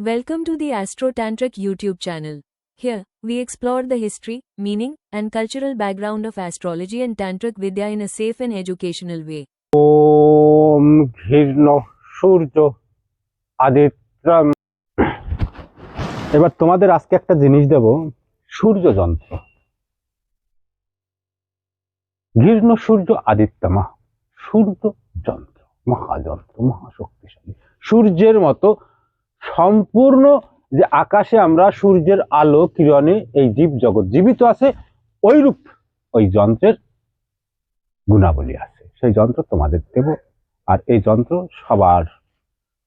Welcome to the Astro Tantric YouTube channel. Here, we explore the history, meaning, and cultural background of astrology and Tantric Vidya in a safe and educational way. ওম ঘৃষ্ণ সূর্য আদিত্য এবার তোমাদের আজকে একটা জিনিস দেব সূর্য যন্ত্র ঘৃষ্ণ সূর্য আদিত্যমা সূর্য যন্ত্র মহাযন্ত্র মহাশক্তিশালী সূর্যের মতো সম্পূর্ণ যে আকাশে আমরা সূর্যের আলো, কিরণে এই জীব জগৎ জীবিত আছে ওইরূপ ওই যন্ত্রের গুণাবলী আছে। সেই যন্ত্র তোমাদের দেব। আর এই যন্ত্র সবার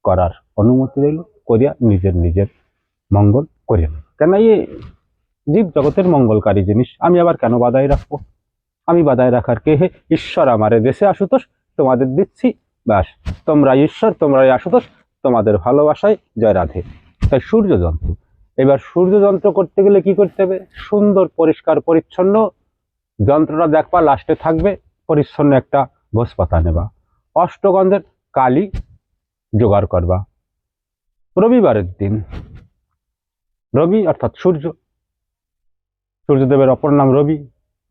করার অনুমতি রইল, করিয়া নিজের নিজের মঙ্গল করিয়া কেন এই জীব জগতের মঙ্গলকারী জিনিস, আমি আবার কেন বাদায় রাখব? আমি বাদায় রাখার কে হে? ঈশ্বর আমারে দেশে আশুতোষ তোমাদের দিচ্ছি, ব্যাস। তোমরা ঈশ্বর, তোমরাই আসুতোষ। তোমাদের ভালোবাসায় জয় রাধে। তাই সূর্য যন্ত্র এবার সূর্য যন্ত্র করতে গেলে কি করতে হবে? সুন্দর, পরিষ্কার, পরিচ্ছন্ন যন্ত্রটা দেখবা লাস্টে থাকবে, পরিচ্ছন্ন একটা ঘোষ পাতা নেবা। অষ্টগন্ধের কালি জোগাড় করবা। রবিবারের দিন, রবি অর্থাৎ সূর্য, সূর্যদেবের অপর নাম রবি,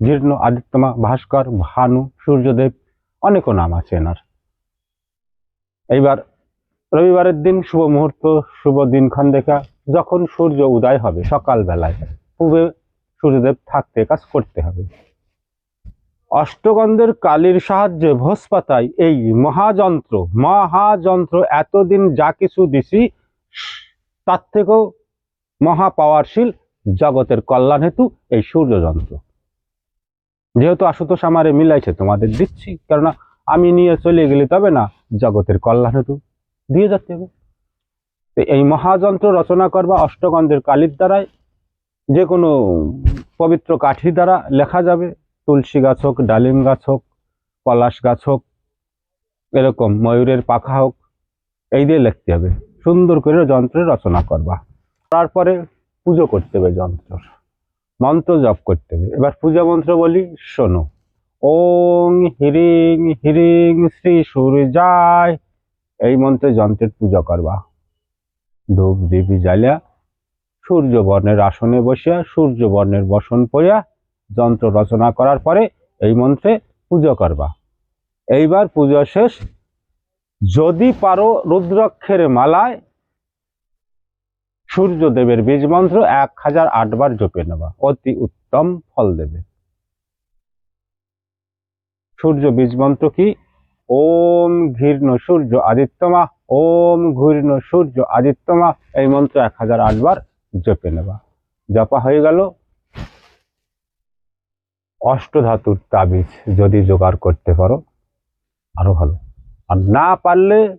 জীর্ণ আদিত্যমা ভাস্কর, ভানু, সূর্যদেব অনেক নাম আছে এনার। এইবার রবিবারের দিন শুভ মুহূর্ত, শুভ দিনক্ষণ দেখা, যখন সূর্য উদয় হবে সকাল বেলায় পূবে সূর্যদেব থাকতে কাজ করতে হবে। অষ্টগন্ধের কালির সাহায্যে ভোজ পাতায় এই মহাযন্ত্র মহাযন্ত্র এতদিন যা কিছু দিছি, তার থেকেও মহা পাওয়ারশীল জগতের কল্যাণ হেতু এই সূর্যযন্ত্র। যেহেতু আশুতোষ আমারে মিলাইছে, তোমাদের দিচ্ছি, কেননা আমি নিয়ে চলে গেলে তবে না, জগতের কল্যাণ হেতু দিয়ে যেতে হবে তো এই মহাযন্ত্র রচনা করবা অষ্টগন্ধের কালির দ্বারাই যে কোনো পবিত্র কাঠি দ্বারা লেখা যাবে। তুলসী গাছ হোক, ডালিম গাছ হোক, পলাশ গাছ হোক, এরকম ময়ূরের পাখা হোক, এই দিয়ে লিখতে হবে। সুন্দর করে যন্ত্রের রচনা করবা। তারপরে পুজো করতে হবে যন্ত্র। মন্ত্র জপ করতে হবে। এবার পূজা মন্ত্র বলি, শোনো। ওং হিরিং হিরিং শ্রী সূর্যায় এই মন্ত্রে যন্ত্রের পূজা করবা। ধূপ, দীপি জ্বালিয়া সূর্য বর্ণের আসনে বসিয়া, সূর্য বর্ণের বসন পড়িয়া যন্ত্র রচনা করার পরে এই মন্ত্রে পুজো করবা। এইবার পুজো শেষ। যদি পারো রুদ্রাক্ষের মালায় সূর্যদেবের বীজ মন্ত্র এক হাজার আটবার জপে নেবা। অতি উত্তম ফল দেবে। সূর্য বীজ মন্ত্র কি? ওম ঘীর্ণ সূর্য আদিত্যমা, ওম ঘূর্ণ সূর্য আদিত্যমা। এই মন্ত্র এক হাজার আটবার জপে নেবা। জপা হয়ে গেল। অষ্টধাতুর তাবিজ যদি জোগাড় করতে পারো, আরও ভালো। আর না পারলে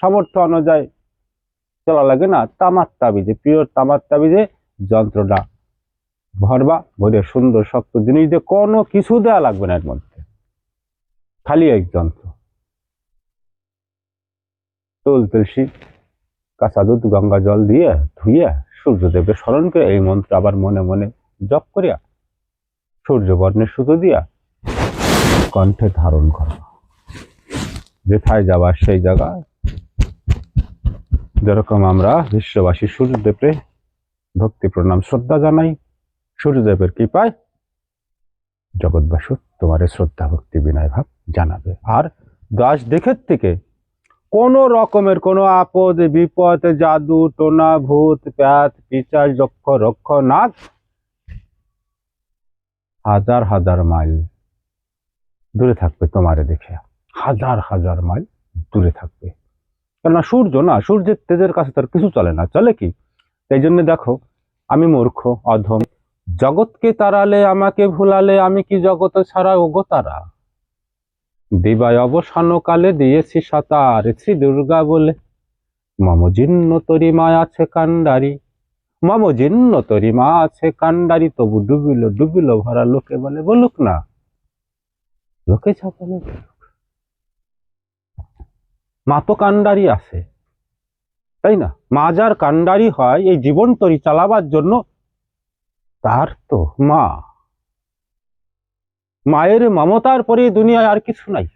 সামর্থ্য অনুযায়ী চলা লাগে না, তামার তাবিজে, পিওর তামার তাবিজে যন্ত্রটা ভরবা। ভরে সুন্দর শক্ত জিনিস দিয়ে কোনো কিছু দেওয়া লাগবে না এর মধ্যে। খালি এক যন্ত্র। তুল তুলসী, কাঁচা দুধ, গঙ্গা জল দিয়ে ধুইয়া সূর্যদেবের স্মরণ করে এই মন্ত্র আবার মনে মনে জপ করিয়া সূর্যবর্ণের সুতো দিয়া কণ্ঠে ধারণ করা। যেথায় যাবার সেই জায়গা। যেরকম আমরা বিশ্ববাসী সূর্যদেবরে ভক্তি, প্রণাম, শ্রদ্ধা জানাই, সূর্যদেবের কৃপায় জগৎবাসু তোমার শ্রদ্ধা, ভক্তি, বিনয়, ভাব জানাবে। আর দাস দেখের থেকে কোনো রকমের কোনো আপদ, বিপদ, জাদু, টোনা, ভূত, প্যাত পিচার যক্ষ, রক্ষ নাগ হাজার হাজার মাইল। দূরে থাকবে তোমারে দেখে। হাজার হাজার মাইল দূরে থাকবে। কেননা সূর্য না, সূর্যের তেজের কাছে তার কিছু চলে না। চলে কি? এই জন্য দেখো, আমি মূর্খ, অধম। জগৎকে তাড়ালে, আমাকে ভুলালে আমি কি জগৎ ছাড়া ওগো তারা? দিবায় অবসান কালে দিয়েছি সাতার শ্রী দুর্গা বলে। মম জীর্ণ তরি মা আছে কান্ডারি মম জীর্ণ তরি মা আছে কান্ডারি তবু ডুবিল ডুবিল ভরা লোকে বলে, বলুক না। লোকে বলুক। মা তো কান্ডারি আছে, তাই না? মা যার কান্ডারি হয়, এই জীবন তরি চালাবার জন্য, তার তো মা। মায়ের মমতার পরে দুনিয়ায় আর কিছু নাই।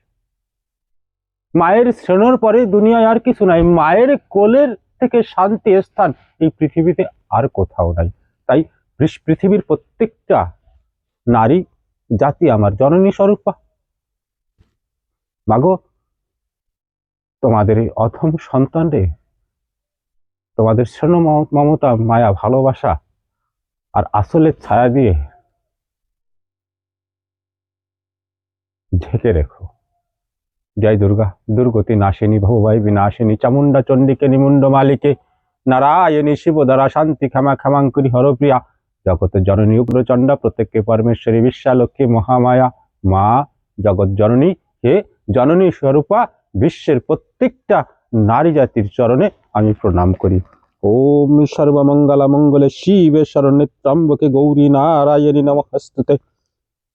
মায়ের শ্রেণর পরে দুনিয়ায় আর কিছু নাই। মায়ের কোলের থেকে শান্তি স্থান এই পৃথিবীতে আর কোথাও নাই। তাই পৃথিবীর প্রত্যেকটা নারী, জাতি আমার জননী স্বরূপা। মাগো, তোমাদের এই অথম সন্তানরে তোমাদের শ্রেণ মম- মমতা, মায়া, ভালোবাসা আর আসলের ছায়া দিয়ে ঢেকে রেখো। জয় দুর্গা, দুর্গতি নাশিনী ভবভাই বিনাশিনী চামুন্ডা চণ্ডিকে নিমুন্ড মালিকে, নারায়ণী, শিবদারা, শান্তি, ক্ষমা, ক্ষমাঙ্কুরি, হরপ্রিয়া, জগত জননী, উগ্রচণ্ডা, প্রত্যেককে পরমেশ্বরী, বিশ্বালক্ষ্মী, মহামায়া, মা, জগৎ জননী, হে জননী স্বরূপা, বিশ্বের প্রত্যেকটা নারী জাতির চরণে আমি প্রণাম করি। ওম সর্বমঙ্গলা মঙ্গলে শিবে শরণে ত্রম্বকে গৌরী নারায়ণী নমস্তুতে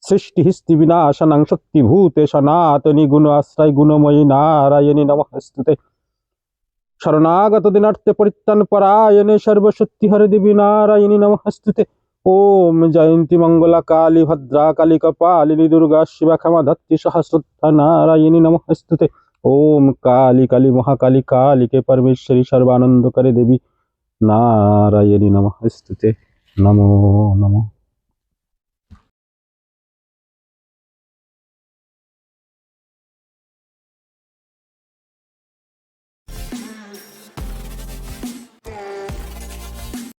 সৃষ্টি হিস্তি বিনাশনাং শক্তিভূতে সনাতনী গুণ আশ্রয় গুণময়ী নারায়ণী নমস্তুতে শরণাগত দিনার্থে পরিত্রাণ পরায়ণে সর্বশক্তি হরে দেবী নারায়ণী নমস্তুতে ওম জয়ন্তী মঙ্গলা কালী ভদ্রা কালী কপালিনী দুর্গা শিবা ক্ষমা ধত্তি সহস্রতা নারায়ণী নমস্তুতে ওম কালী কালী মহাকালী কালীকে পরমেশ্বরী সর্বানন্দ করে দেবী নারায়ণী নমস্তুতে নমো নমঃ।